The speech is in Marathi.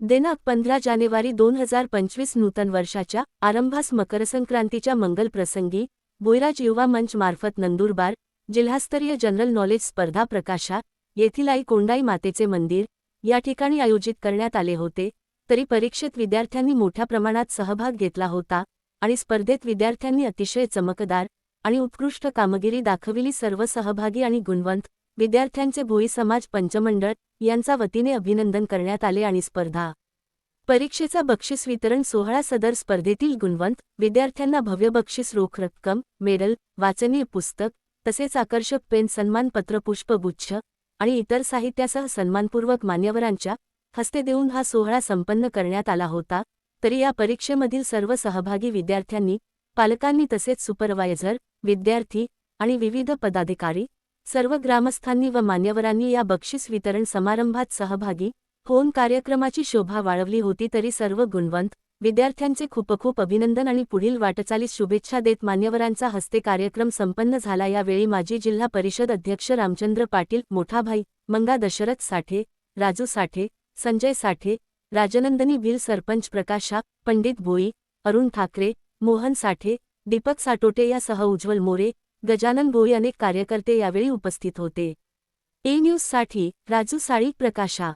दिनांक पंधरा जानेवारी दोन हजार पंचवीस नूतन वर्षाच्या आरंभास मकरसंक्रांतीच्या मंगल प्रसंगी बोयराज युवा मंच मार्फत नंदुरबार जिल्हास्तरीय जनरल नॉलेज स्पर्धा प्रकाशा येथील आई कोंडाई मातेचे मंदिर या ठिकाणी आयोजित करण्यात आले होते. तरी परीक्षेत विद्यार्थ्यांनी मोठ्या प्रमाणात सहभाग घेतला होता आणि स्पर्धेत विद्यार्थ्यांनी अतिशय चमकदार आणि उत्कृष्ट कामगिरी दाखविली. सर्व सहभागी आणि गुणवंत विद्यार्थ्यांचे भोई समाज पंचमंडळ यांचा वतीने अभिनंदन करण्यात आले आणि स्पर्धा. परीक्षेचा बक्षीस वितरण सोहळा सदर स्पर्धेतील गुणवंत विद्यार्थ्यांना भव्य बक्षीस रोख रक्कम मेडल वाचनीय पुस्तक तसेच आकर्षक पेन सन्मानपत्र पुष्पगुच्छ आणि इतर साहित्यासह सन्मानपूर्वक मान्यवरांच्या हस्ते देऊन हा सोहळा संपन्न करण्यात आला होता. तरी या परीक्षेमधील सर्व सहभागी विद्यार्थ्यांनी पालकांनी तसेच सुपरवायझर विद्यार्थी आणि विविध पदाधिकारी सर्व ग्रामस्थांनी व मान्यवरांनी या बक्षीस वितरण समारंभात सहभागी होऊन कार्यक्रमाची शोभा वाढवली होती तरी सर्व गुणवंत विद्यार्थ्यांचे खूप खूप अभिनंदन आणि पुढील वाटचालीस शुभेच्छा देत मान्यवरांचा हस्ते कार्यक्रम संपन्न झाला. यावेळी माजी जिल्हा परिषद अध्यक्ष रामचंद्र पाटील मोठाभाई मंगा दशरथ साठे राजू साठे संजय साठे राजनंदनी भिल सरपंच प्रकाशा पंडित भोई अरुण ठाकरे मोहन साठे दीपक साटोटे यासह उज्ज्वल मोरे गजानन भोई अनेक कार्यकर्ते यावेळी उपस्थित होते. ए न्यूजसाठी राजू साळी प्रकाशा.